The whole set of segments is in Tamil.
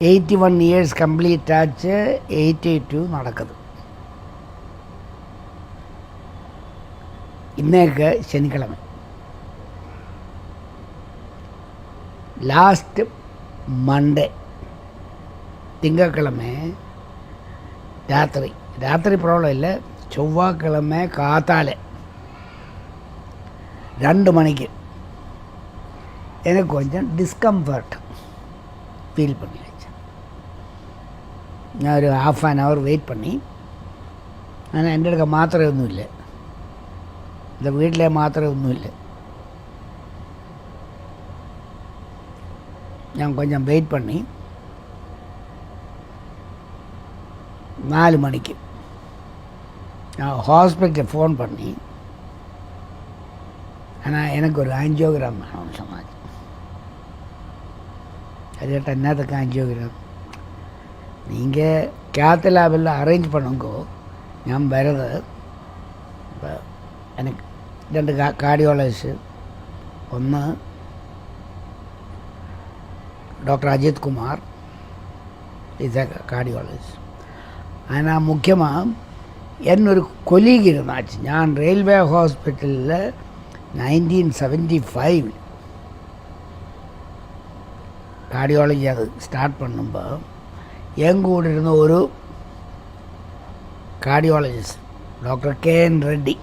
எயிட்டி ஒன் இயர்ஸ் கம்ப்ளீட் ஆச்சு எயிட்டி டூ நடக்குது இன்னைக்கு சனிக்கிழமை லாஸ்ட்டு மண்டே திங்கக்கிழமை ராத்திரி ராத்திரி ப்ராப்ளம் இல்லை செவ்வாய்க்கிழமை காத்தால ரெண்டு மணிக்கு எனக்கு கொஞ்சம் டிஸ்கம்ஃபர்ட் ஃபீல் பண்ணி வச்சேன் நான் ஒரு ஹாஃப் அன் ஹவர் வெயிட் பண்ணி ஆனால் എൻ്റെ അടുക്ക மாத்திரை ஒன்றும் இல்லை இந்த வீட்டில் மாத்திரை ஒன்றும் இல்லை நான் கொஞ்சம் வெயிட் பண்ணி நாலு மணிக்கு நான் ஹாஸ்பிட்டல் ஃபோன் பண்ணி ஆனால் எனக்கு ஒரு ஆஞ்சியோகிராம் வேணும்னு சொன்னாங்க அது கேட்டால் என்னத்துக்கு ஆஞ்சியோகிராம் நீங்கள் கேத்த லேபில் அரேஞ்ச் பண்ணுங்கோ ഞാൻ വരത് എനിക്ക് രണ്ട് കാർഡിയോളജിസ്റ്റ് ഒന്ന് doctor Ajith Kumar is a cardiologist അതിനാ മുഖ്യമാണ് എന്നൊരു കൊലീഗ് ഇരുന്നാച്ച് ഞാൻ റെയിൽവേ ഹോസ്പിറ്റലിൽ നയൻറ്റീൻ സെവൻറ്റി ஃபைவ் கார்டியாலஜி அது ஸ்டார்ட் பண்ணும்போது என் கூட இருந்த ஒரு cardiologist doctor K N Reddy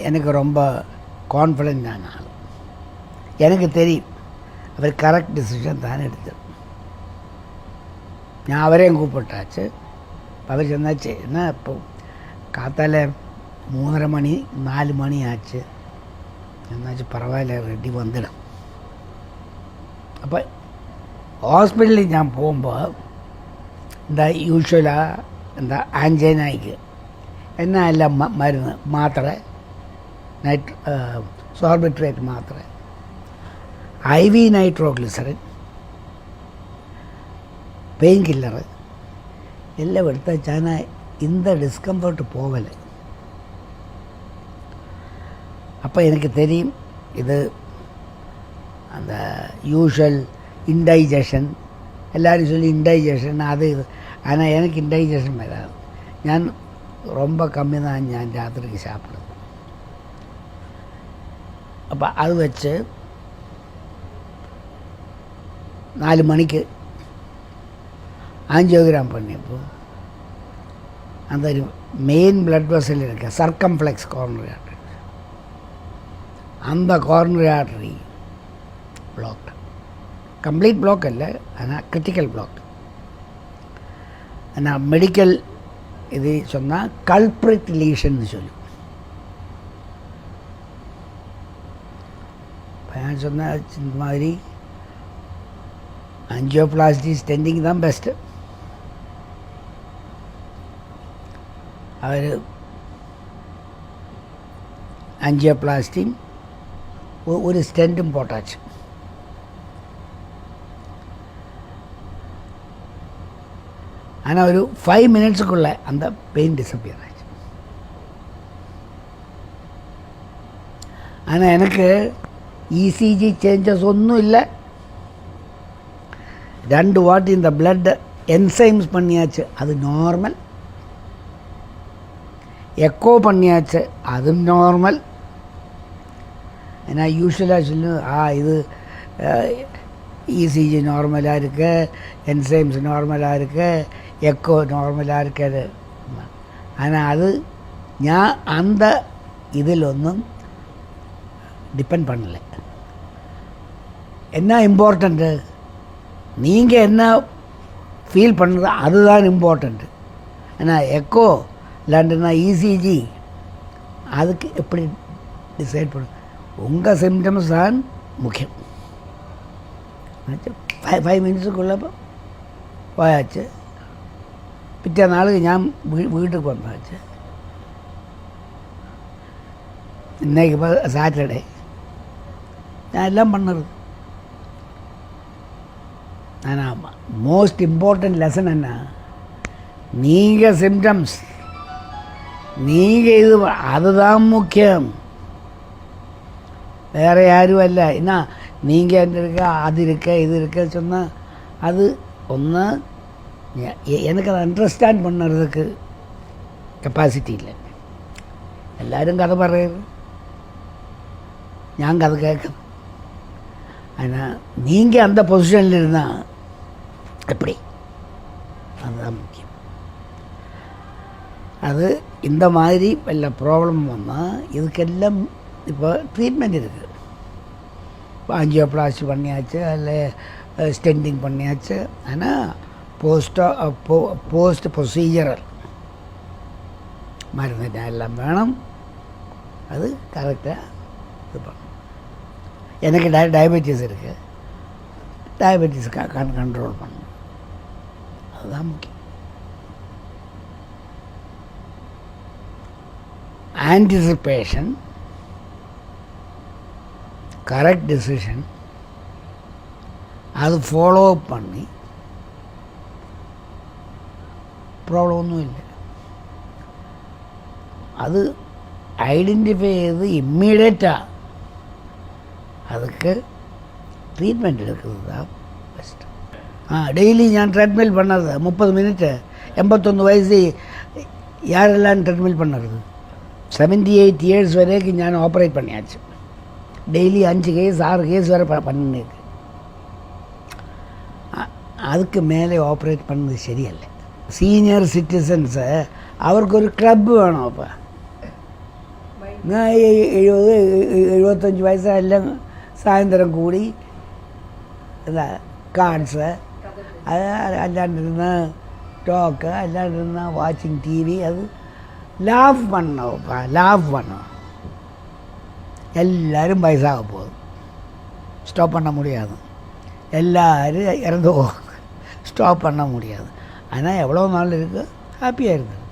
எனக்கு ரொம்ப கான்ஃபிடென்டான ஆள் எனக்கு தெரியும் அவர் கரெக்ட் டிசிஷன் தான் எடுத்தது ഞാൻ അവരെയും കൂപ്പിട്ടാച്ച് അവർ ചെന്നാച്ച് എന്നാ ഇപ്പോൾ കാത്താലെ മൂന്നര മണി നാല് മണിയാച്ച് എന്നാച്ച് പറവായില്ല റെഡി വന്നിടും അപ്പോൾ ഹോസ്പിറ്റലിൽ ഞാൻ പോകുമ്പോൾ എന്താ യൂഷ്വലാ എന്താ ആൻജൈനായിക്ക് എന്നാ എല്ലാം മ- മരുന്ന് മാത്ര നൈറ്റ് സോർബിട്രേറ്റ് മാത്ര I V nitroglycerin pain killer எல்லாம் எடுத்தாச்சானா இந்த டிஸ்கம்ஃபர்ட் போகலை அப்போ எனக்கு தெரியும் இது அந்த யூஷுவல் இன்டைஜஷன் எல்லாரும் சொல்லி இன்டைஜஷன் அது இது ஆனால் எனக்கு இன்டைஜஷன் வராது ഞാൻ ரொம்ப കമ്മി தான் ഞാൻ രാത്രിക്ക് சாப்பிடுது അപ്പോൾ അത് വെച്ച് നാല് മണിക്ക് ஆஞ்சியோகிராம் பண்ணியப்போ அந்த ஒரு மெயின் பிளட் வெசல் இருக்க சர்க்கம்ப்ளெக்ஸ் கார்னரி ஆர்டரி அந்த coronary artery black complete block இல்லை ஆனால் கிரிட்டிக்கல் பிளாக் ஆனால் மெடிக்கல் இது சொன்னால் கல்ப்ரிட் லீஷன் சொல்லும். பையன் சொன்னால் இந்த மாதிரி அஞ்சியோபிளாஸ்டி ஸ்டெண்டிங் தான் பெஸ்ட்டு அவர் அஞ்சியோபிளாஸ்டியும் ஒரு ஸ்டெண்ட்டும் போட்டாச்சு. ஆனால் ஒரு ஃபைவ் மினிட்ஸுக்குள்ளே அந்த பெயின் டிஸப்பியர் ஆச்சு ஆனால் எனக்கு இசிஜி சேஞ்சஸ் ஒன்றும் இல்லை ரெண்டு வாட்டி இந்த பிளட் என்சைம்ஸ் பண்ணியாச்சு அது நார்மல் எக்கோ பண்ணியாச்சு அது நார்மல் ஏன்னா யூஸ்வலாக சொல்லும் ஆ இது இசிஜி நார்மலாக இருக்கு என்சைம்ஸ் நார்மலாக இருக்கு எக்கோ நார்மலாக இருக்குது ஆனால் அது ഞാൻ அந்த இதிலொன்றும் டிபெண்ட் பண்ணலை. என்ன இம்பார்ட்டண்ட்டு நீங்கள் என்ன ஃபீல் பண்ணுறது அதுதான் இம்பார்ட்டண்ட்டு ஏன்னா எக்கோ இல்லாண்டுனா இசிஜி அதுக்கு எப்படி டிசைட் பண்ண? உங்கள் சிம்டம்ஸ் தான் முக்கியம். ஆச்சு ஃபைவ் ஃபைவ் மினிட்ஸுக்குள்ளே போயாச்சு பிற்ற நாளுக்கு ஞாபகம் வீ வீட்டுக்கு வந்தாச்சு இன்றைக்கி சாட்டர்டே நான் எல்லாம் பண்ணுறது ஆனால் மோஸ்ட் இம்பார்ட்டண்ட் லெசன் என்ன நீங்கள் சிம்டம்ஸ் நீங்கள் இது அதுதான் முக்கியம் வேறு யாரும் அல்ல ஏன்னா நீங்கள் அங்கே இருக்க அது இருக்க இது இருக்க சொன்னால் அது ஒன்று எனக்கு அதை அண்டர்ஸ்டாண்ட் பண்ணுறதுக்கு கெப்பாசிட்டி இல்லை. എല്ലാവരും കഥ പറയരുത് ഞാൻ കഥ കേൾക്കും. ஆனால் நீங்கள் அந்த பொசிஷனில் இருந்தால் எப்படி அதுதான் முக்கியம் அது இந்த மாதிரி எல்லா ப்ராப்ளம் வந்தால் இதுக்கெல்லாம் இப்போ ட்ரீட்மெண்ட் இருக்குது ஆஞ்சியோபிளாஸ்டி பண்ணியாச்சு அதில் ஸ்டெண்டிங் பண்ணியாச்சு. ஆனால் போஸ்டோ போ போஸ்ட் ப்ரொசீஜரல். மருந்து எல்லாம் வேணும். அது கரெக்டாக இது பண்ணும் எனக்கு டய டயபெட்டிஸ் இருக்குது டயபெட்டிஸ் க கண் கண்ட்ரோல் பண்ணணும். அதுதான் முக்கியம். ஆன்டிசிபேஷன் கரெக்ட் டெசிஷன் அது ஃபாலோ அப் பண்ணி ப்ராப்ளம் ஒன்றும் இல்லை. அது ஐடென்டிஃபை ചെയ്ത് ഇമ്മീഡിയറ്റാണ് அதுக்கு ட்ரீட்மெண்ட் எடுக்கிறது தான் பெஸ்ட் ஆ டெய்லி ஞான் ட்ரெட்மில் பண்ணது முப்பது மினிட்டு எண்பத்தொன்று வயசு யாரெல்லாம் ட்ரெட்மில் பண்ணுறது செவன்டி எயிட் இயர்ஸ் வரைக்கும் ஞான் ஆப்ரேட் பண்ணியாச்சு. டெய்லி அஞ்சு கேஸ் ஆறு கேஸ் வேறு பண்ணிருக்கு அதுக்கு மேலே ஆப்ரேட் பண்ணது சரியல்ல. சீனியர் சிட்டிசன்ஸை அவருக்கு ஒரு கிளப் வேணும் அப்போ. நான் எழுபது எழுபத்தஞ்சி வயசாக எல்லாம் சாயந்தரம் கூடி கான்ஸு அது அல்லாண்டு இருந்தால் டோக்கு அல்லாண்டு இருந்தால் வாட்சிங் டிவி அது லாஃப் பண்ணோம்ப்பா லாஃப் பண்ணோம் எல்லோரும் வயசாக போகுது ஸ்டாப் பண்ண முடியாது. எல்லோரும் இறந்து போகும் ஸ்டாப் பண்ண முடியாது. ஆனால் எவ்வளோ நாள் இருக்குது ஹாப்பியாக இருக்குது